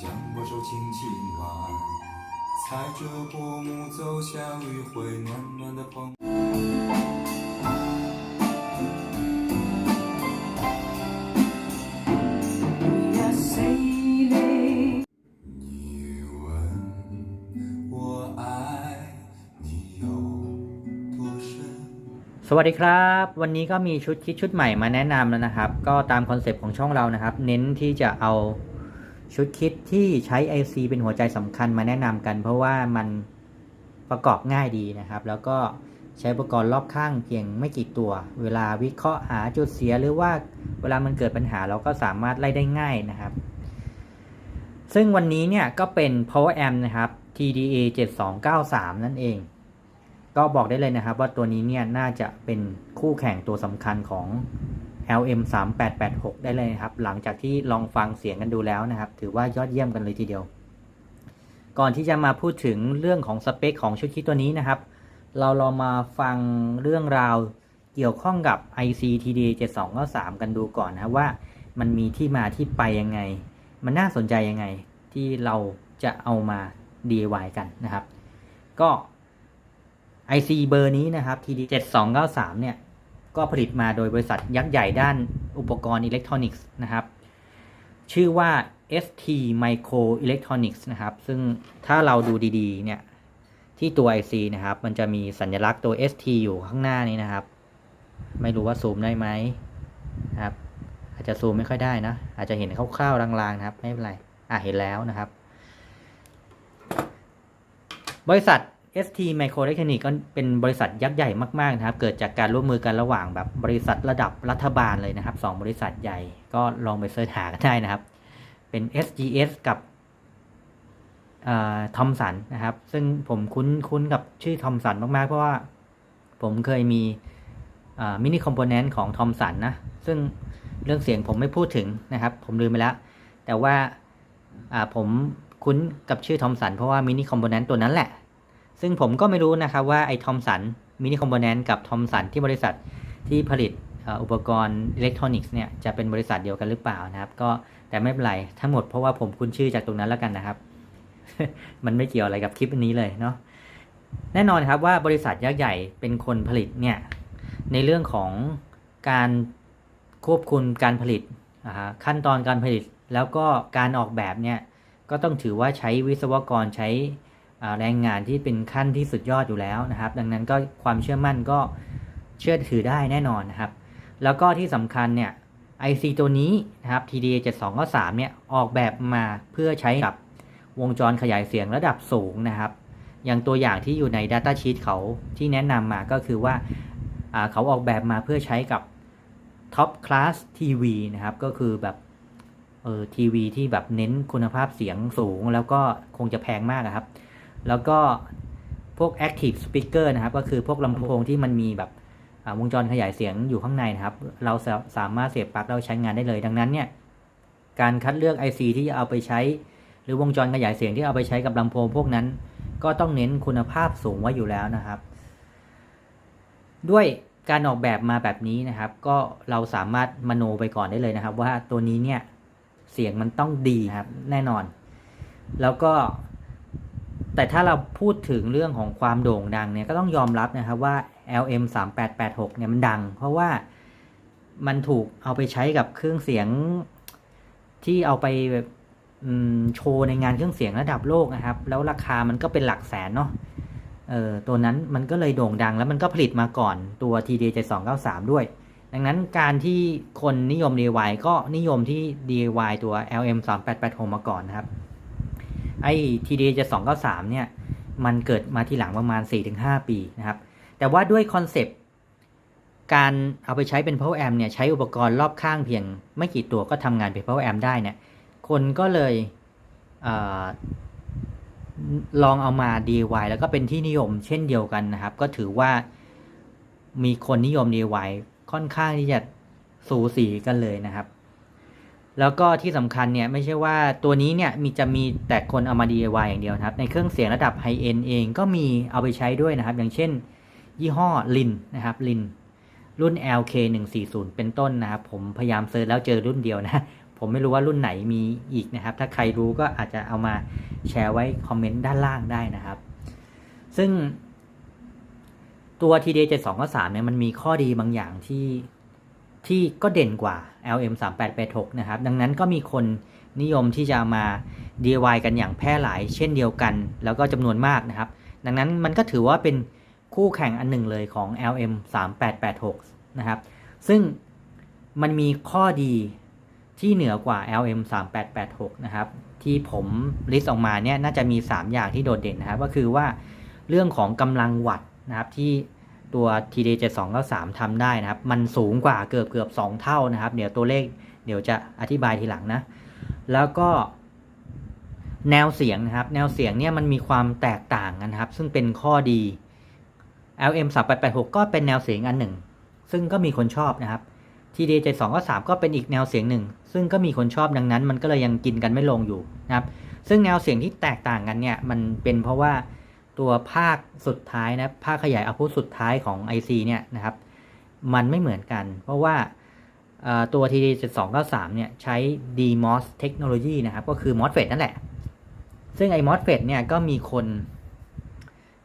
将我手轻轻挽，踩着薄暮走向余晖，暖暖的风。 We are sailing. 你问我爱你有多深？ สวัสดีครับ วันนี้ก็มีชุดคิดชุดใหม่มาแนะนำแล้วนะครับ ก็ตามคอนเซปต์ของช่องเรานะครับ เน้นที่จะเอา ชุดคิดที่ใช้ IC เป็นหัวใจสำคัญมาแนะนำกัน เพราะว่ามันประกอบง่ายดีนะครับ แล้วก็ใช้อุปกรณ์รอบข้างเพียงไม่กี่ตัว เวลาวิเคราะห์หาจุดเสียหรือว่าเวลามันเกิดปัญหาเราก็สามารถไล่ได้ง่ายนะครับ ซึ่งวันนี้เนี่ยก็เป็น Power Amp นะครับ TDA 7293 นั่นเอง ก็บอกได้เลยนะครับว่าตัวนี้เนี่ยน่าจะเป็นคู่แข่งตัวสำคัญของ LM 3886ได้เลยนะครับ หลังจากที่ลองฟังเสียงกันดูแล้วนะครับ ถือว่ายอดเยี่ยมกันเลยทีเดียว ก่อนที่จะมาพูดถึงเรื่องของสเปคของชุดคิดตัวนี้นะครับ เราลองมาฟังเรื่องราวเกี่ยวข้องกับ ictd7293 กันดูก่อนนะว่ามันมีที่มาที่ไปยังไง มันน่าสนใจยังไง ที่เราจะเอามา DIY กันนะครับ ก็ IC เบอร์นี้นะครับ TD 7293เนี่ย ก็ผลิตมาโดยบริษัทยักษ์ใหญ่ด้านอุปกรณ์อิเล็กทรอนิกส์นะครับ ชื่อว่า ST Micro Electronics นะครับ ซึ่งถ้าเราดูดีๆ เนี่ย ที่ตัว IC นะครับ มันจะมีสัญลักษณ์ตัว ST อยู่ข้างหน้านี้นะครับ ไม่รู้ว่าซูมได้ไหมครับ อาจจะซูมไม่ค่อยได้นะ อาจจะเห็นคร่าวๆลางๆนะครับ ไม่เป็นไร อะ เห็นแล้วนะครับ บริษัท ST Microelectronics ก็เป็นบริษัทยักษ์ใหญ่มากๆนะครับ เกิดจากการร่วมมือกันระหว่างแบบบริษัทระดับรัฐบาลเลยนะครับสองบริษัทใหญ่ก็ลองไปเสิร์ชหากันได้นะครับ เป็น SGS กับทอมสันนะครับ ซึ่งผมคุ้นคุ้นกับชื่อทอมสันมาก ๆ เพราะว่าผมเคยมีมินิคอมโพเนนต์ของทอมสันนะ ซึ่งเรื่องเสียงผมไม่พูดถึงนะครับ ผมลืมไปแล้ว แต่ว่าอ่าผมคุ้นกับชื่อทอมสันเพราะว่ามินิคอมโพเนนต์ตัวนั้นแหละ ซึ่งผมก็ไม่รู้นะครับว่าไอ้ทอมสันมินิคอมโพเนนต์กับทอมสันที่บริษัทที่ผลิตอุปกรณ์อิเล็กทรอนิกส์เนี่ยจะเป็นบริษัทเดียวกันหรือเปล่านะครับ ก็แต่ไม่เป็นไรทั้งหมดเพราะว่าผมคุ้นชื่อจากตรงนั้นแล้วกันนะครับ มันไม่เกี่ยวอะไรกับคลิปนี้เลยเนาะแน่นอนครับว่าบริษัทยักษ์ใหญ่เป็นคนผลิตเนี่ยในเรื่องของการควบคุมการผลิตอ่าฮะขั้นตอนการผลิตแล้วก็การออกแบบเนี่ยก็ต้องถือว่าใช้วิศวกรใช้ แรงงานที่เป็นขั้นที่สุดยอดอยู่แล้วนะครับ ดังนั้นก็ความเชื่อมั่นก็เชื่อถือได้แน่นอนนะครับ แล้วก็ที่สำคัญเนี่ย IC ตัวนี้นะครับ TDA 7293เนี่ยออกแบบมาเพื่อใช้กับวงจรขยายเสียงระดับสูงนะครับ อย่างตัวอย่างที่อยู่ใน Data Sheet เขาที่แนะนำมาก็คือว่าเขาออกแบบมาเพื่อใช้กับ Top Class TV นะครับ ก็คือแบบเออทีวีที่แบบเน้นคุณภาพเสียงสูง แล้วก็คงจะแพงมากครับ แล้วก็พวก active speaker นะครับ ก็คือพวกลำโพงที่มันมีแบบวงจรขยายเสียงอยู่ข้างในนะครับ เราสามารถเสียบปลั๊กเราใช้งานได้เลย ดังนั้นเนี่ยการคัดเลือก IC ที่จะเอาไปใช้ หรือวงจรขยายเสียงที่เอาไปใช้กับลำโพงพวกนั้น ก็ต้องเน้นคุณภาพสูงไว้อยู่แล้วนะครับ ด้วยการออกแบบมาแบบนี้นะครับ ก็เราสามารถมโนไปก่อนได้เลยนะครับ ว่าตัวนี้เนี่ยเสียงมันต้องดีครับแน่นอน แล้วก็ แต่ถ้าเราพูดถึงเรื่องของความโด่งดังเนี่ยก็ต้องยอมรับนะครับว่า LM 3886เนี่ยมันดัง เพราะว่ามันถูกเอาไปใช้กับเครื่องเสียงที่เอาไปแบบโชว์ในงานเครื่องเสียงระดับโลกนะครับ แล้วราคามันก็เป็นหลักแสนเนาะเออตัวนั้นมันก็เลยโด่งดังแล้วมันก็ผลิตมาก่อนตัว TD 7293 ด้วย ดังนั้นการที่คนนิยม DIY ก็นิยมที่ DIY ตัว LM 3886 มาก่อนนะครับ ไอ้ TDA จะ293เนี่ย มันเกิดมาทีหลังประมาณ 4-5 ปีนะครับ แต่ว่าด้วยคอนเซปต์การเอาไปใช้เป็น power amp เนี่ย ใช้อุปกรณ์รอบข้างเพียง ไม่กี่ตัวก็ทำงานเป็น power amp ได้เนี่ย คนก็เลยเออลองเอามา DIY แล้วก็เป็นที่นิยมเช่นเดียวกันนะครับ ก็ถือว่ามีคนนิยม DIY ค่อนข้างที่จะสูสีกันเลยนะครับ แล้วก็ที่สำคัญเนี่ยไม่ใช่ว่าตัวนี้เนี่ยมีจะมีแต่คนเอามา DIY อย่างเดียวนะครับในเครื่องเสียงระดับไฮเอ็นเองก็มีเอาไปใช้ด้วยนะครับ อย่างเช่น ยี่ห้อลินนะครับลินรุ่น LK 140เป็นต้นนะครับ ผมพยายามเซิร์ชแล้วเจอรุ่นเดียวนะ ผมไม่รู้ว่ารุ่นไหนมีอีกนะครับ ถ้าใครรู้ก็อาจจะเอามาแชร์ไว้คอมเมนต์ด้านล่างได้นะครับ ซึ่งตัว TD 7 2 3เนี่ยมันมีข้อดีบางอย่างที่ ที่ก็เด่นกว่า LM 3886 นะครับ ดังนั้นก็มีคนนิยมที่จะมา DIY กันอย่างแพร่หลายเช่นเดียวกัน แล้วก็จำนวนมากนะครับ ดังนั้นมันก็ถือว่าเป็นคู่แข่งอันหนึ่งเลยของ LM 3886 นะครับ ซึ่งมันมีข้อดีที่เหนือกว่า LM 3886 นะครับ ที่ผมลิสต์ออกมาเนี่ยน่าจะมี 3 อย่างที่โดดเด่นนะครับ ก็คือว่าเรื่องของกำลังวัตต์นะครับที่ ตัว TD 7293ทำได้นะครับ มันสูงกว่าเกือบเกือบ2เท่านะครับ เดี๋ยวตัวเลขเดี๋ยวจะอธิบายทีหลังนะ แล้วก็แนวเสียงนะครับ แนวเสียงเนี่ยมันมีความแตกต่างกันนะครับ ซึ่งเป็นข้อดี LM 3886ก็เป็นแนวเสียงอันหนึ่ง ซึ่งก็มีคนชอบนะครับ TD 7293ก็เป็นอีกแนวเสียงหนึ่ง ซึ่งก็มีคนชอบดังนั้น มันก็เลยยังกินกันไม่ลงอยู่นะครับ ซึ่งแนวเสียงที่แตกต่างกันเนี่ยมันเป็นเพราะว่า ตัวภาคสุดท้ายนะภาคขยายเอาพุทสุดท้ายของ IC เนี่ยนะครับ มันไม่เหมือนกัน เพราะว่าตัว TD 7293 เนี่ยใช้ DMOS เทคโนโลยีนะครับ ก็คือ MOSFET นั่นแหละ ซึ่งไอ้ MOSFET เนี่ยก็มีคน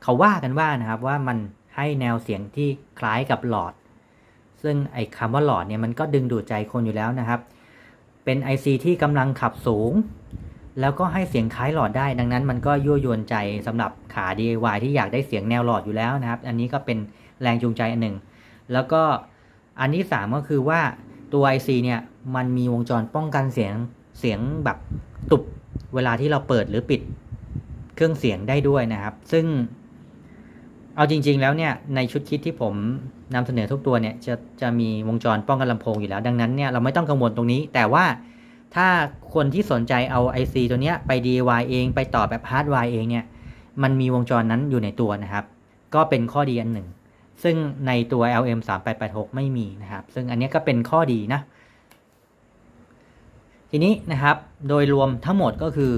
เขาว่ากันว่านะครับว่ามันให้แนวเสียงที่คล้ายกับหลอด ซึ่งไอ้คำว่าหลอดเนี่ยมันก็ดึงดูดใจคนอยู่แล้วนะครับ เป็น IC ที่กำลังขับสูง แล้วก็ให้เสียงคล้ายหลอดได้ ดังนั้นมันก็ยั่วยวนใจสำหรับขา DIY ที่อยากได้เสียงแนวหลอดอยู่แล้วนะครับ อันนี้ก็เป็นแรงจูงใจอันหนึ่ง แล้วก็อันที่สามก็คือว่าตัว IC เนี่ยมันมีวงจรป้องกันเสียงเสียงแบบตุบเวลาที่เราเปิดหรือปิดเครื่องเสียงได้ด้วยนะครับ ซึ่งเอาจริง ๆ แล้วเนี่ยในชุดคิดที่ผมนำเสนอทุกตัวเนี่ยจะจะมีวงจรป้องกันลำโพงอยู่แล้ว ดังนั้นเนี่ยเราไม่ต้องกังวลตรงนี้ แต่ว่า ถ้าคนที่สนใจเอา IC ตัวเนี้ยไป DIY เองไปต่อแบบฮาร์ดไวร์เองเนี่ย มันมีวงจรนั้นอยู่ในตัวนะครับ ก็เป็นข้อดีอันหนึ่ง ซึ่งในตัว LM 3886ไม่มีนะครับ ซึ่งอันนี้ก็เป็นข้อดีนะ ทีนี้นะครับ โดยรวมทั้งหมดก็คือ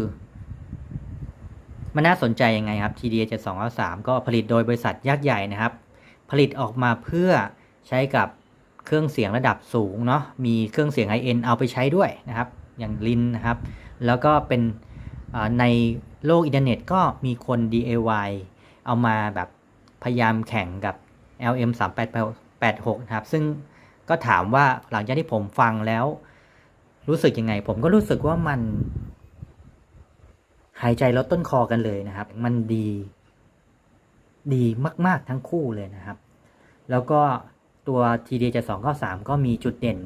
มันน่าสนใจยังไงครับ TDA 7293ก็ผลิตโดยบริษัทยักษ์ใหญ่นะครับ ผลิตออกมาเพื่อใช้กับเครื่องเสียงระดับสูงเนาะ มีเครื่องเสียง high end เอาไปใช้ด้วยนะครับ อย่างลินนะครับ แล้วก็เป็นในโลกอินเทอร์เน็ตก็มีคน DIY เอามาแบบพยายามแข่งกับ LM 3886นะครับ ซึ่งก็ถามว่าหลังจากที่ผมฟังแล้ว รู้สึกยังไง ผมก็รู้สึกว่ามัน หายใจลดต้นคอกันเลยนะครับ มันดี ดีมาก ๆ ทั้งคู่เลยนะครับ แล้วก็ตัว TD 7293ก็มีจุดเด่น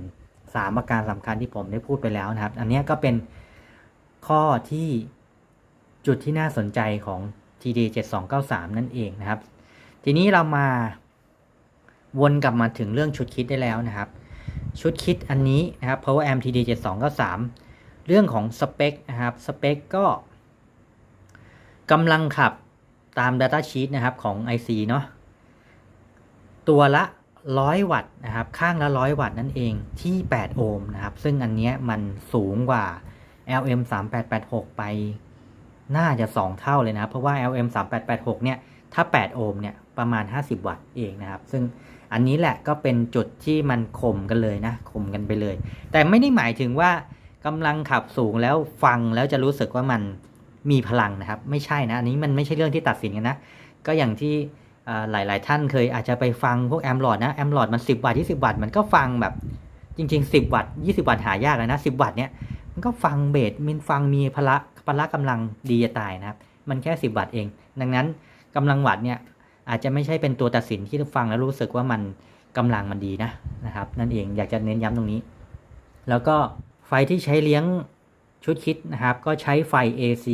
3ประการสำคัญที่ผมได้พูดไปแล้วนะครับ อันนี้ก็เป็นข้อที่จุดที่น่าสนใจของ TD 7293 นั่นเองนะครับ ทีนี้เรามาวนกลับมาถึงเรื่องชุดคิดได้แล้วนะครับ ชุดคิดอันนี้นะครับ Power Amp TD 7293 เรื่องของสเปคนะครับสเปคก็กำลังขับตาม Data Sheet นะครับของ IC เนาะตัวละ 100 วัตต์นะครับข้างละ 100 วัตต์นั่นเองที่ 8 โอห์มนะครับ ซึ่งอันเนี้ยมันสูงกว่า LM 3886 ไป น่าจะ 2 เท่าเลยนะเพราะว่า LM 3886 เนี่ย ถ้า 8 โอห์มเนี่ย ประมาณ 50 วัตต์เองนะครับ ซึ่งอันนี้แหละก็เป็นจุดที่มันข่มกันเลยนะข่มกันไปเลย แต่ไม่ได้หมายถึงว่ากำลังขับสูงแล้วฟังแล้วจะรู้สึกว่ามันมีพลังนะครับ ไม่ใช่นะ อันนี้มันไม่ใช่เรื่องที่ตัดสินกันนะ ก็อย่างที่ หลาย ๆ ท่านเคยอาจจะไปฟังพวกแอมลอดนะแอมลอดมัน 10 วัตต์20 วัตต์มันก็ฟังแบบจริง ๆ 10 วัตต์20 วัตต์หายากเลยนะ 10 วัตต์เนี่ยมันก็ฟังเบสมันฟังมีพละพละกำลังดีจะตายนะครับ มันแค่ 10 วัตต์เอง ดังนั้นกำลังวัตต์เนี่ยอาจจะไม่ใช่เป็นตัวตัดสินที่ฟังแล้วรู้สึกว่ามันกำลังมันดีนะนะครับ นั่นเองอยากจะเน้นย้ำตรงนี้ แล้วก็ไฟที่ใช้เลี้ยงชุดคิดนะครับ ก็ใช้ไฟ AC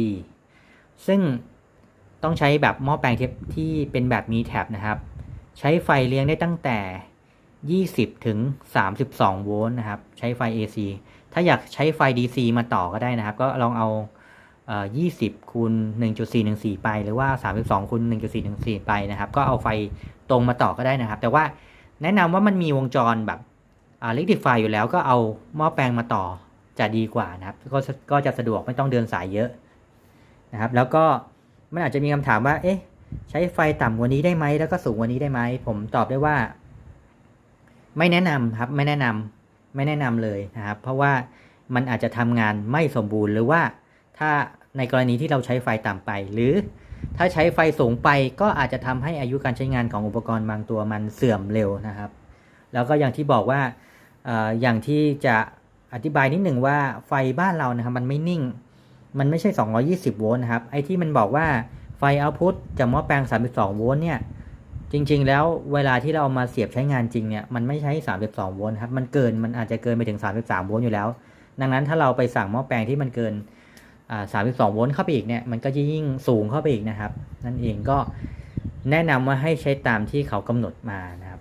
ซึ่ง ต้องใช้แบบหม้อแปลงเทปที่เป็นแบบมีแท็บนะครับ ใช้ไฟเลี้ยงได้ตั้งแต่ 20 ถึง 32 โวลต์นะครับ ใช้ไฟ AC ถ้าอยากใช้ไฟ DC มาต่อก็ได้นะครับ ก็ลองเอาเอ่อ20คูณ1.414 ไป หรือว่า 32คูณ1.414 ไปนะครับ ก็เอาไฟตรงมาต่อก็ได้นะครับ แต่ว่าแนะนำว่ามันมีวงจรแบบอ่า rectify อยู่แล้วก็เอาหม้อแปลงมาต่อจะดีกว่านะครับ ก็ก็จะสะดวกไม่ต้องเดินสายเยอะนะครับ แล้วก็ มันอาจจะมีคำถามว่า เอ๊ะ ใช้ไฟต่ำกว่านี้ได้ไหมแล้วก็สูงกว่านี้ได้ไหม ผมตอบได้ว่า ไม่แนะนำครับ ไม่แนะนำไม่แนะนำเลยนะครับ เพราะว่ามันอาจจะทำงานไม่สมบูรณ์หรือว่าถ้าในกรณีที่เราใช้ไฟต่ำไป หรือถ้าใช้ไฟสูงไปก็อาจจะทำให้อายุการใช้งานของอุปกรณ์บางตัวมันเสื่อมเร็วนะครับ แล้วก็อย่างที่บอกว่าอออย่างที่จะอธิบายนิดหนึ่งว่าไฟบ้านเรานะครับมันไม่นิ่ง มันไม่ใช่ 220 โวลต์นะครับ ไอ้ที่มันบอกว่าไฟเอาพุตจากหม้อแปลง 32 โวลต์เนี่ย จริง ๆ แล้วเวลาที่เราเอามาเสียบใช้งานจริงเนี่ย มันไม่ใช้ 32 โวลต์ครับ มันเกิน มันอาจจะเกินไปถึง 33 โวลต์อยู่แล้ว ดังนั้นถ้าเราไปสั่งหม้อแปลงที่มันเกิน 32 โวลต์เข้าไปอีกเนี่ย มันก็จะยิ่งสูงเข้าไปอีกนะครับ นั่นเองก็แนะนำว่าให้ใช้ตามที่เขากำหนดมานะครับ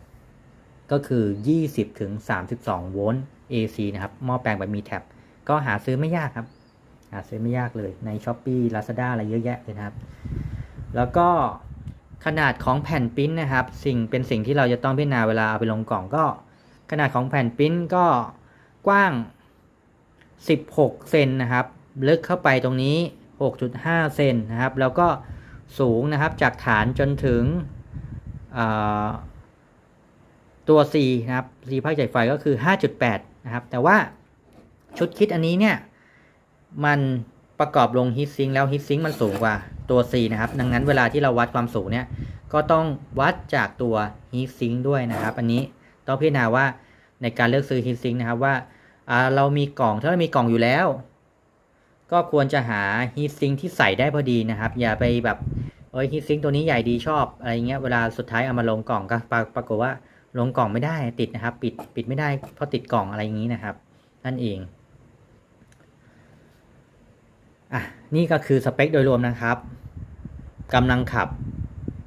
ก็คือ 20ถึง32 โวลต์ AC นะครับ หม้อแปลงแบบมีแท็บ ก็หาซื้อไม่ยากครับ หาซื้อไม่ยากเลยใน s h อ p e e Lazada อะไรเยอะแยะเลยนะครับ แล้วก็ขนาดของแผ่นปิ้นนะครับ สิ่งเป็นสิ่งที่เราจะต้องพิจารณาเวลาเอาไปลงกล่องก็ ขนาดของแผ่นปิ้นก็กว้าง 16 เซนนะครับ ลึกเข้าไปตรงนี้ 6.5 เซนนะครับ แล้วก็สูงนะครับจากฐานจนถึงตัว C นะครับ C ภาคจ่ายไฟก็คือ 5.8 นะครับ แต่ว่าชุดคิดอันนี้เนี่ย มันประกอบลงฮีทซิงแล้วฮีทซิงมันสูงกว่าตัว C นะครับ ดังนั้นเวลาที่เราวัดความสูงเนี่ย ก็ต้องวัดจากตัวฮีทซิงด้วยนะครับ อันนี้ต้องพิจารณาว่าในการเลือกซื้อฮีทซิงนะครับว่าอ่าเรามีกล่องถ้าเรามีกล่องอยู่แล้ว ก็ควรจะหาฮีทซิงที่ใส่ได้พอดีนะครับ อย่าไปแบบเอ้ยฮีทซิงตัวนี้ใหญ่ดีชอบอะไรเงี้ยเวลาสุดท้ายเอามาลงกล่องก็ปรากฏว่าลงกล่องไม่ได้ติดนะครับ ปิดปิดไม่ได้เพราะติดกล่องอะไรอย่างนี้นะครับ นั่นเอง อะนี่ก็คือสเปคโดยรวมนะครับกำลังขับ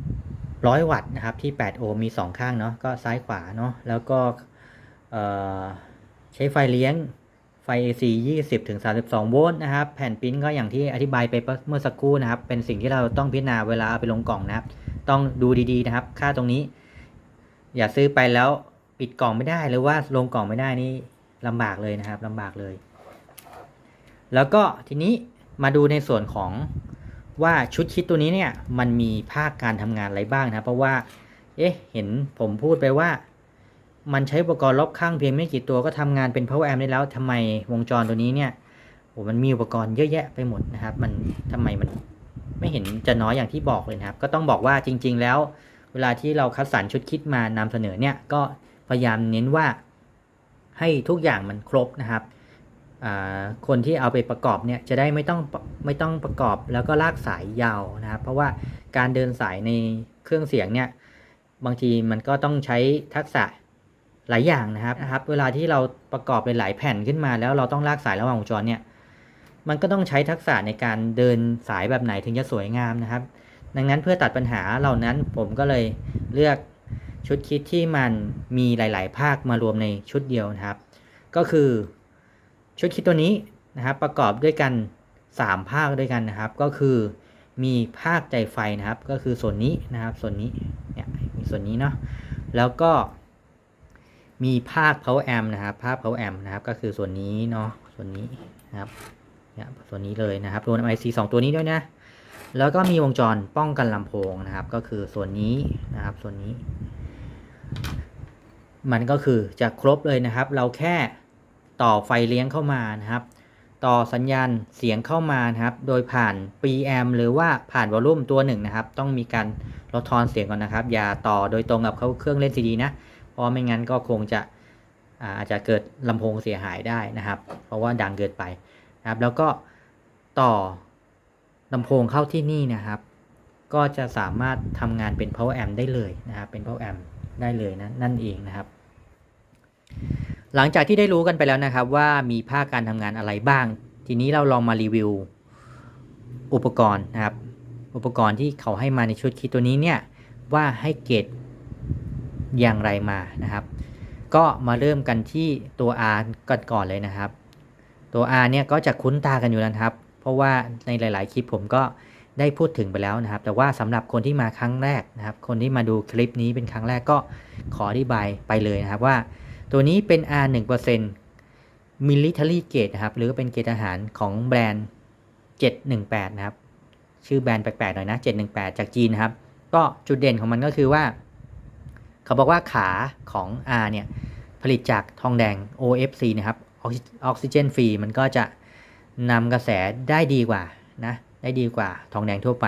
100 วัตต์นะครับที่ 8 โอห์มมี 2 ข้างเนาะก็ซ้ายขวาเนาะแล้วก็ใช้ไฟเลี้ยงไฟ AC 20 ถึง 32 โวลต์นะครับ แผ่นปิ้นก็อย่างที่อธิบายไปเมื่อสักครู่นะครับ เป็นสิ่งที่เราต้องพิจารณาเวลาเอาไปลงกล่องนะครับ ต้องดูดีๆนะครับ ค่าตรงนี้ อย่าซื้อไปแล้วปิดกล่องไม่ได้ หรือว่าลงกล่องไม่ได้นี่ลำบากเลยนะครับลำบากเลย แล้วก็ทีนี้ มาดูในส่วนของว่าชุดคิดตัวนี้เนี่ยมันมีภาคการทำงานอะไรบ้างนะ เพราะว่า เอ๊ะ เห็นผมพูดไปว่า มันใช้อุปกรณ์รอบข้างเพียงไม่กี่ตัวก็ทำงานเป็น power amp ได้แล้วทำไมวงจรตัวนี้เนี่ยโอ้มันมีอุปกรณ์เยอะแยะไปหมดนะครับ มันทำไมมันไม่เห็นจะน้อยอย่างที่บอกเลยนะครับ ก็ต้องบอกว่าจริง ๆ แล้ว เวลาที่เราคัดสรรชุดคิดมานำเสนอเนี่ยก็พยายามเน้นว่าให้ทุกอย่างมันครบนะครับ คนที่เอาไปประกอบเนี่ยจะได้ไม่ต้องไม่ต้องประกอบแล้วก็ลากสายยาวนะครับ เพราะว่าการเดินสายในเครื่องเสียงเนี่ยบางทีมันก็ต้องใช้ทักษะหลายอย่างนะครับนะครับ เวลาที่เราประกอบหลายๆแผ่นขึ้นมา แล้วเราต้องลากสายระหว่างวงจรเนี่ยมันก็ต้องใช้ทักษะในการเดินสายแบบไหนถึงจะสวยงามนะครับ ดังนั้นเพื่อตัดปัญหาเหล่านั้นผมก็เลยเลือกชุดคิดที่มันมีหลาย ๆ ภาคมารวมในชุดเดียวนะครับ ก็คือ ชุดคิดตัวนี้นะครับประกอบด้วยกัน 3 ภาคด้วยกันนะครับ ก็คือมีภาคใจไฟนะครับ ก็คือส่วนนี้นะครับ ส่วนนี้เนี่ยมีส่วนนี้เนาะแล้วก็มีภาค power amp นะครับ ภาค power amp นะครับ ก็คือส่วนนี้เนาะส่วนนี้นะครับเนี่ยส่วนนี้เลยนะครับรวม IC 2 ตัวนี้ด้วยนะ แล้วก็มีวงจรป้องกันลำโพงนะครับ ก็คือส่วนนี้นะครับ ส่วนนี้ มันก็คือจะครบเลยนะครับ เราแค่ ต่อไฟเลี้ยงเข้ามานะครับ ต่อสัญญาณเสียงเข้ามานะครับ โดยผ่าน preamp หรือว่าผ่านวอลลุ่มตัวหนึ่งนะครับ ต้องมีการลดทอนเสียงก่อนนะครับ อย่าต่อโดยตรงกับเขาเครื่องเล่นซีดีนะ เพราะไม่งั้นก็คงจะอาอาจจะเกิดลำโพงเสียหายได้นะครับ เพราะว่าดังเกินไปนะครับ แล้วก็ต่อลำโพงเข้าที่นี่นะครับ ก็จะสามารถทำงานเป็น power amp ได้เลยนะครับ เป็น power amp ได้เลยนะนั่นเองนะครับ หลังจากที่ได้รู้กันไปแล้วนะครับว่ามีภาคการทำงานอะไรบ้าง ทีนี้เราลองมารีวิวอุปกรณ์นะครับ อุปกรณ์ที่เขาให้มาในชุดคิดตัวนี้เนี่ยว่าให้เกรดอย่างไรมานะครับ ก็มาเริ่มกันที่ตัว R ก่อนก่อนเลยนะครับ ตัว R เนี่ยก็จะคุ้นตากันอยู่แล้วครับ เพราะว่าในหลาย ๆ คลิปผมก็ได้พูดถึงไปแล้วนะครับ แต่ว่าสำหรับคนที่มาครั้งแรกนะครับ คนที่มาดูคลิปนี้เป็นครั้งแรกก็ขออธิบายไปเลยนะครับว่า ตัวนี้เป็น R 1% military grade นะครับ หรือเป็นเกรดอาหารของแบรนด์ 718 นะครับ ชื่อแบรนด์แปลกๆหน่อยนะ 718 จากจีนนะครับ ก็จุดเด่นของมันก็คือว่า เขาบอกว่าขาของ R เนี่ย ผลิตจากทองแดง OFC นะครับออกซิเจนฟรีมันก็จะนำกระแสได้ดีกว่านะ ได้ดีกว่าทองแดงทั่วไป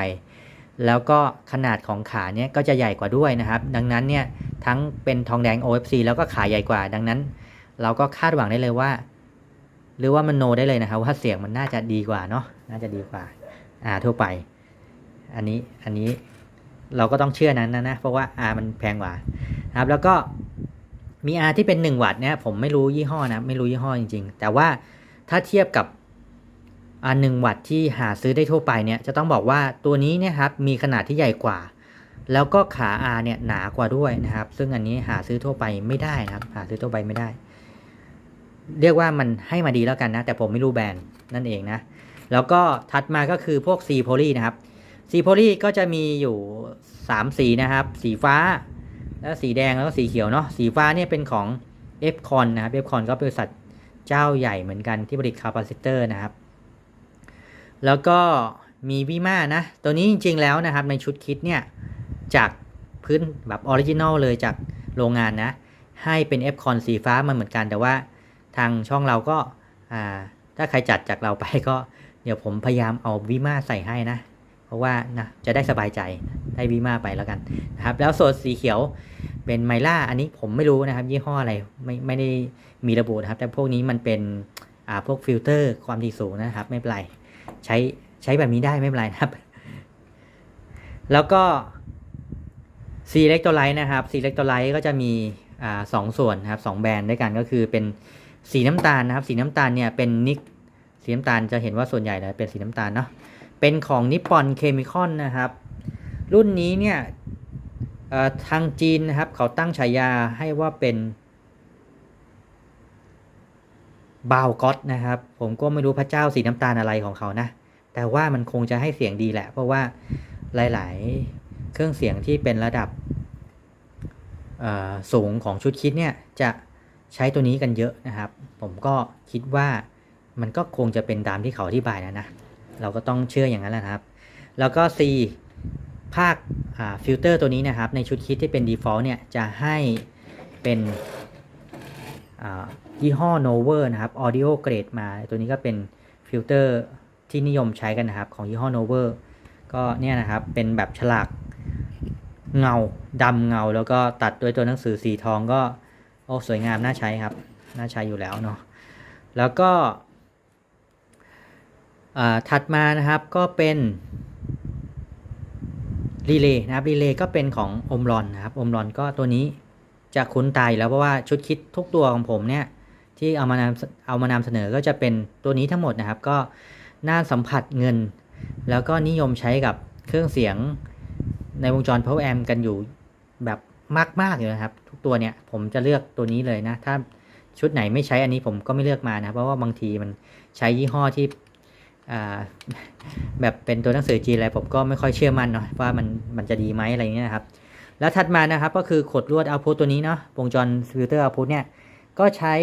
แล้วก็ขนาดของขาเนี่ยก็จะใหญ่กว่าด้วยนะครับ ดังนั้นเนี่ยทั้งเป็นทองแดง OFC แล้วก็ขาใหญ่กว่า ดังนั้น เราก็คาดหวังได้เลยว่า หรือว่ามันโนได้เลยนะครับว่าเสียงมันน่าจะดีกว่าเนาะน่าจะดีกว่า อ่าทั่วไป อันนี้อันนี้เราก็ต้องเชื่อนั้นนะนะเพราะว่า R มันแพงกว่าครับแล้วก็มี R ที่เป็น 1 วัตต์เนี่ยผมไม่รู้ยี่ห้อนะไม่รู้ยี่ห้อจริง ๆ แต่ว่าถ้าเทียบกับ อันหนึ่งวัตต์ที่หาซื้อได้ทั่วไปเนี่ยจะต้องบอกว่าตัวนี้เนี่ยครับมีขนาดที่ใหญ่กว่า แล้วก็ขา R เนี่ยหนากว่าด้วยนะครับ ซึ่งอันนี้หาซื้อทั่วไปไม่ได้นะครับ หาซื้อทั่วไปไม่ได้ เรียกว่ามันให้มาดีแล้วกันนะ แต่ผมไม่รู้แบรนด์นั่นเองนะ แล้วก็ถัดมาก็คือพวก C p o l y นะครับ C p o l y ก็จะมีอยู่ 3 สีนะครับ สีฟ้า แล้วสีแดงแล้วก็สีเขียวเนาะสีฟ้าเนี่ยเป็นของ f c o n นนะครับ f c o n ก็เป็นบริษัทเจ้าใหญ่เหมือนกันที่ผลิตคาปาซิเตอร์นะครับ แล้วก็มีวิมานะ ตัวนี้จริงๆแล้วนะครับในชุดคิดเนี่ย จากพื้นแบบออริจินอลเลยจากโรงงานนะ ให้เป็น f c o n สีฟ้ามาเหมือนกัน แต่ว่าทางช่องเราก็ถ้าใครจัดจากเราไปก็เดี๋ยวผมพยายามเอาวิมาใส่ให้นะ เพราะว่านะจะได้สบายใจได้วิมาไปแล้วกันนะครับ แล้วส่วนสีเขียวเป็นไมล่าอันนี้ผมไม่รู้นะครับ ยี่ห้ออะไรไม่ไม่ได้มีระบุนะครับ แต่พวกนี้มันเป็นอ่าพวกฟิลเตอร์ความถี่สูงนะครับ ไม่เป็นไร ใช้ใช้แบบนี้ได้ไม่เป็นไรนะครับ แล้วก็ซีเล็กโตไลท์นะครับซีเล็กโตไลท์ก็จะมีอ่าสองส่วนนะครับสองแบรนด์ด้วยกันก็คือเป็นสีน้ำตาลนะครับ สีน้ำตาลเนี่ยเป็นนิกสีน้ำตาลจะเห็นว่าส่วนใหญ่เลยเป็นสีน้ำตาลเนาะเป็นของนิปปอนเคมีคอนนะครับ รุ่นนี้เนี่ยทางจีนนะครับ เขาตั้งฉายาให้ว่าเป็น บาวก็ตนะครับ ผมก็ไม่รู้พระเจ้าสีน้ำตาลอะไรของเขานะ แต่ว่ามันคงจะให้เสียงดีแหละ เพราะว่าหลาย ๆ เครื่องเสียงที่เป็นระดับสูงของชุดคิดเนี่ยจะใช้ตัวนี้กันเยอะนะครับ ผมก็คิดว่ามันก็คงจะเป็นตามที่เขาอธิบายนะนะ เราก็ต้องเชื่ออย่างนั้นแหละครับ แล้วก็ C ภาคฟิลเตอร์ตัวนี้นะครับ ในชุดคิดที่เป็น default เนี่ยจะให้เป็น ยี่ห้อ Nover นะครับ audio grade มา ตัวนี้ก็เป็นฟิลเตอร์ที่นิยมใช้กันนะครับ ของยี่ห้อ Nover ก็เนี่ยนะครับ เป็นแบบฉลากเงาดำเงา แล้วก็ตัดด้วยตัวหนังสือสีทองก็โอ้สวยงามน่าใช้ครับ น่าใช้อยู่แล้วเนาะแล้วก็อ่าถัดมานะครับก็เป็นรีเลย์นะครับรีเลย์ก็เป็นของอมรอนนะครับอมรอนก็ตัวนี้จะคุ้นตายอยู่แล้วเพราะว่าชุดคิดทุกตัวของผมเนี่ย ที่เอามานำเอามานำเสนอก็จะเป็นตัวนี้ทั้งหมดนะครับ ก็น่าสัมผัสเงิน แล้วก็นิยมใช้กับเครื่องเสียงในวงจร power amp กันอยู่แบบมากๆอยู่นะครับ ทุกตัวเนี่ยผมจะเลือกตัวนี้เลยนะ ถ้าชุดไหนไม่ใช้อันนี้ผมก็ไม่เลือกมานะ เพราะว่าบางทีมันใช้ยี่ห้อที่แบบเป็นตัวหนังสือจีนอะไรผมก็ไม่ค่อยเชื่อมั่นเนาะว่ามันมันจะดีไหมอะไรเงี้ยนะครับ แล้วถัดมานะครับก็คือขดลวดเอาพุตตัวนี้เนาะวงจรฟิลเตอร์เอาพุตเนี่ยก็ใช้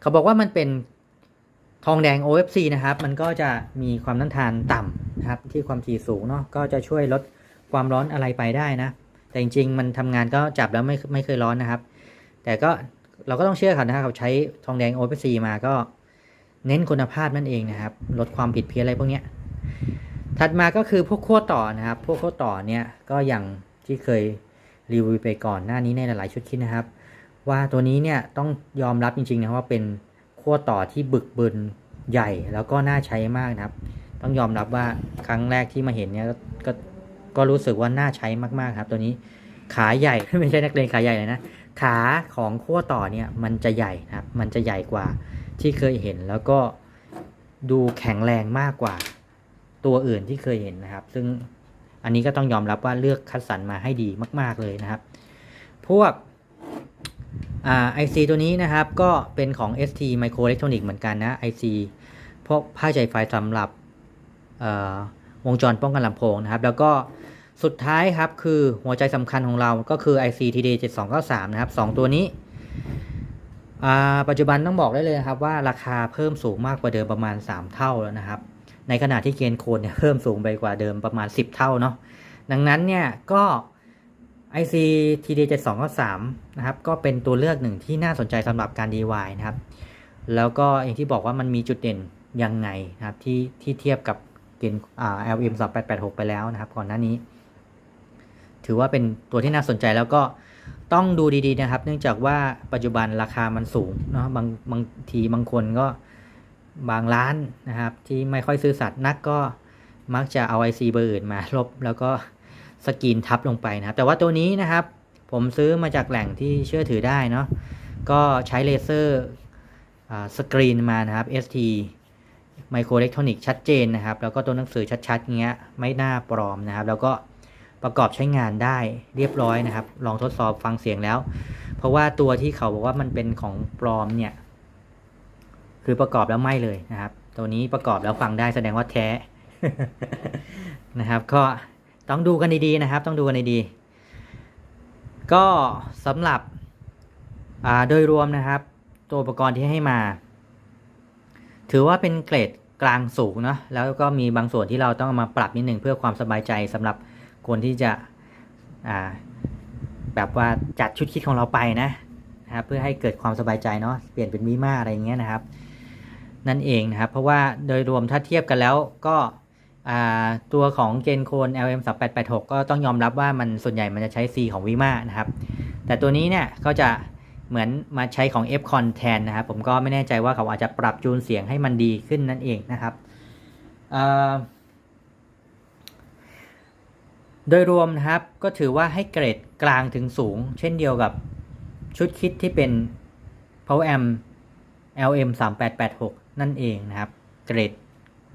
เขาบอกว่ามันเป็นทองแดง OFC นะครับ มันก็จะมีความต้านทานต่ำนะครับ ที่ความถี่สูงเนาะก็จะช่วยลดความร้อนอะไรไปได้นะ แต่จริงๆ มันทำงานก็จับแล้วไม่ไม่เคยร้อนนะครับ แต่ก็เราก็ต้องเชื่อเขานะครับเขาใช้ทองแดง OFC มาก็เน้นคุณภาพนั่นเองนะครับ ลดความผิดเพี้ยนอะไรพวกเนี้ยถัดมาก็คือพวกขั้วต่อนะครับ พวกขั้วต่อเนี่ยก็อย่างที่เคยรีวิวไปก่อนหน้านี้ในหลายๆชุดคิดนะครับ ว่าตัวนี้เนี่ยต้องยอมรับจริงๆนะว่าเป็นขั้วต่อที่บึกบึนใหญ่แล้วก็น่าใช้มากนะครับ ต้องยอมรับว่าครั้งแรกที่มาเห็นเนี่ยก็ก็รู้สึกว่าน่าใช้มากๆครับ ตัวนี้ขาใหญ่ไม่ใช่นักเรียนขาใหญ่เลยนะขาของขั้วต่อเนี่ยมันจะใหญ่นะครับ มันจะใหญ่กว่าที่เคยเห็นแล้วก็ดูแข็งแรงมากกว่าตัวอื่นที่เคยเห็นนะครับ ซึ่งอันนี้ก็ต้องยอมรับว่าเลือกคัดสรรมาให้ดีมาก ๆเลยนะครับ พวก อ่า IC ตัวนี้นะครับก็เป็นของ ST Microelectronics เหมือนกันนะ IC พวกผ้าใจไฟสำหรับวงจรป้องกันลำโพงนะครับ แล้วก็สุดท้ายครับคือหัวใจสำคัญของเราก็คือ IC TD 7293นะครับสองตัวนี้อ่าปัจจุบันต้องบอกได้เลยนะครับว่าราคาเพิ่มสูงมากกว่าเดิมประมาณ 3 เท่าแล้วนะครับ ในขณะที่เกณฑ์โคนเนี่ยเพิ่มสูงไปกว่าเดิมประมาณ 10 เท่าเนาะดังนั้นเนี่ยก็ IC TD 7293 นะครับ ก็เป็นตัวเลือกหนึ่งที่น่าสนใจสำหรับการ DIY นะครับ แล้วก็อย่างที่บอกว่ามันมีจุดเด่นยังไงนะครับที่ที่เทียบกับเกณฑ์อ่า LM 2886ไปแล้วนะครับ ก่อนหน้านี้ ถือว่าเป็นตัวที่น่าสนใจแล้วก็ต้องดูดีๆนะครับ เนื่องจากว่าปัจจุบันราคามันสูงเนาะบางบางทีบางคนก็บางร้านนะครับ ที่ไม่ค่อยซื่อสัตย์นักก็มักจะเอา IC เบอร์อื่นมาลบแล้วก็ สกรีนทับลงไปนะครับ แต่ว่าตัวนี้นะครับ ผมซื้อมาจากแหล่งที่เชื่อถือได้เนาะก็ใช้เลเซอร์สกรีนมานะครับ ST ไมโครอิเล็กทรอนิกชัดเจนนะครับ แล้วก็ตัวหนังสือชัดๆเงี้ยไม่น่าปลอมนะครับ แล้วก็ประกอบใช้งานได้เรียบร้อยนะครับ ลองทดสอบฟังเสียงแล้ว เพราะว่าตัวที่เขาบอกว่ามันเป็นของปลอมเนี่ย คือประกอบแล้วไม่เลยนะครับ ตัวนี้ประกอบแล้วฟังได้แสดงว่าแท้นะครับ ก็ ต้องดูกันดีๆนะครับ ต้องดูกันดีๆก็สำหรับโดยรวมนะครับ ตัวอุปกรณ์ที่ให้มา ถือว่าเป็นเกรดกลางสูงเนาะแล้วก็มีบางส่วนที่เราต้องเอามาปรับนิดหนึ่งเพื่อความสบายใจสำหรับคนที่จะแบบว่าจัดชุดคิดของเราไปนะนะครับเพื่อให้เกิดความสบายใจเนาะเปลี่ยนเป็นวิมาอะไรอย่างเงี้ยนะครับ นั่นเองนะครับ เพราะว่าโดยรวมถ้าเทียบกันแล้วก็ ตัวของเกนโคน LM 3 8 8 6ก็ต้องยอมรับว่ามันส่วนใหญ่มันจะใช้ C ของวิมานะครับ แต่ตัวนี้เนี่ยก็จะเหมือนมาใช้ของ F c o n แทนนะครับ ผมก็ไม่แน่ใจว่าเขาอาจจะปรับจูนเสียงให้มันดีขึ้นนั่นเองนะครับ โดยรวมนะครับก็ถือว่าให้เกรดกลางถึงสูง เช่นเดียวกับชุดคิดที่เป็น Power Amp LM 3 8 8 6นั่นเองนะครับ เกรด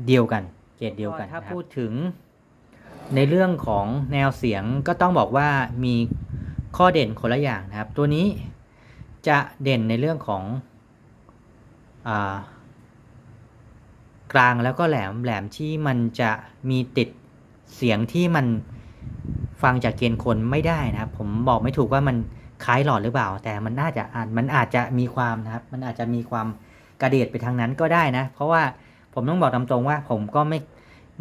เดียวกัน เกรดเดียวกันถ้าพูดถึงในเรื่องของแนวเสียงก็ต้องบอกว่ามีข้อเด่นคนละอย่างนะครับ ตัวนี้จะเด่นในเรื่องของอากลางแล้วก็แหลมแหลมที่มันจะมีติดเสียงที่มันฟังจากเกณฑ์คนไม่ได้นะครับ ผมบอกไม่ถูกว่ามันคล้ายหลอดหรือเปล่า แต่มันน่าจะอาจมันอาจจะมีความนะครับ มันอาจจะมีความกระเดียดไปทางนั้นก็ได้นะ เพราะว่า ผมต้องบอกตามตรงว่าผมก็ไม่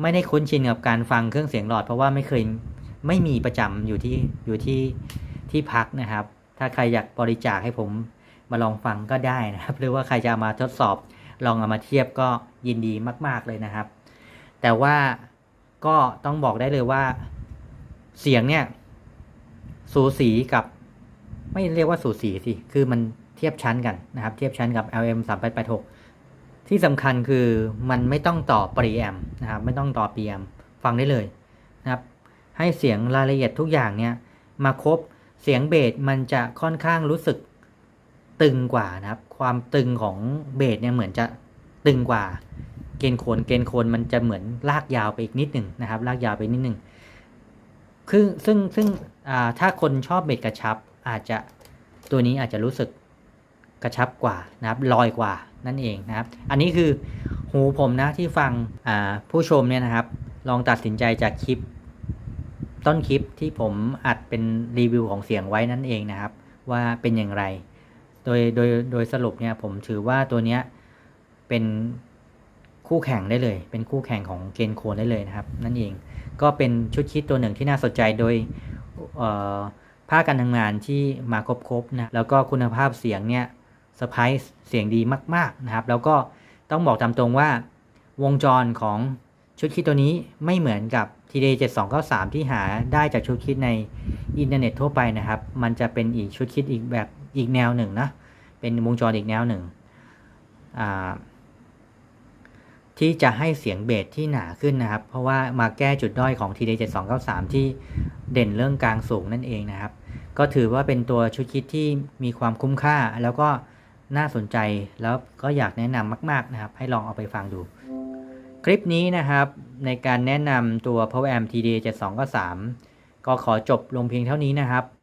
ไม่ได้คุ้นชินกับการฟังเครื่องเสียงหลอด เพราะว่าไม่เคยไม่มีประจำอยู่ที่อยู่ที่ที่พักนะครับ ถ้าใครอยากบริจาคให้ผมมาลองฟังก็ได้นะครับ หรือว่าใครจะามาทดสอบลองเอามาเทียบก็ยินดีมาก ๆเลยนะครับ แต่ว่าก็ต้องบอกได้เลยว่าเสียงเนี่ย สูสีกับไม่เรียกว่าสูสีสิ คือมันเทียบชั้นกันนะครับ เทียบชั้นกับ LM 3 8 8 6 ที่สำคัญคือมันไม่ต้องต่อปรีแอมนะครับไม่ต้องต่อปรีแอมฟังได้เลยนะครับให้เสียงรายละเอียดทุกอย่างเนี่ยมาครบเสียงเบสมันจะค่อนข้างรู้สึกตึงกว่านะครับ ความตึงของเบสเนี่ยเหมือนจะตึงกว่า เกณฑ์โคนเกณฑ์โคนมันจะเหมือนลากยาวไปอีกนิดหนึ่งนะครับ ลากยาวไปนิดหนึ่งคือซึ่งซึ่งอ่าถ้าคนชอบเบสกระชับอาจจะตัวนี้อาจจะรู้สึกกระชับกว่านะครับลอยกว่า นั่นเองนะครับ อันนี้คือหูผมนะที่ฟังผู้ชมเนี่ยนะครับ ลองตัดสินใจจากคลิป ต้นคลิปที่ผมอัดเป็นรีวิวของเสียงไว้นั่นเองนะครับ ว่าเป็นอย่างไร โดยโดยโดยสรุปเนี่ยผมถือว่าตัวเนี้ยเป็นคู่แข่งได้เลย เป็นคู่แข่งของเกนโคนได้เลยนะครับ นั่นเองก็เป็นชุดคิดตัวหนึ่งที่น่าสนใจโดยภาคการทำงานที่มาครบๆนะแล้วก็คุณภาพเสียงเนี่ย สไพรส์เสียงดีมาก ๆ นะครับ แล้วก็ต้องบอกตามตรงว่าวงจรของชุดคิดตัวนี้ไม่เหมือนกับ TD 7293 ที่หาได้จากชุดคิดในอินเทอร์เน็ตทั่วไปนะครับ มันจะเป็นอีกชุดคิดอีกแบบอีกแนวหนึ่งนะ เป็นวงจรอีกแนวหนึ่ง ที่จะให้เสียงเบสที่หนาขึ้นนะครับ เพราะว่ามาแก้จุดด้อยของ TD 7293 ที่เด่นเรื่องกลางสูงนั่นเองนะครับ ก็ถือว่าเป็นตัวชุดคิดที่มีความคุ้มค่าแล้วก็ น่าสนใจแล้วก็อยากแนะนำมาก ๆนะครับ ให้ลองเอาไปฟังดู คลิปนี้นะครับในการแนะนำตัว Power Amp TD 7293ก็ขอจบลงเพียงเท่านี้นะครับ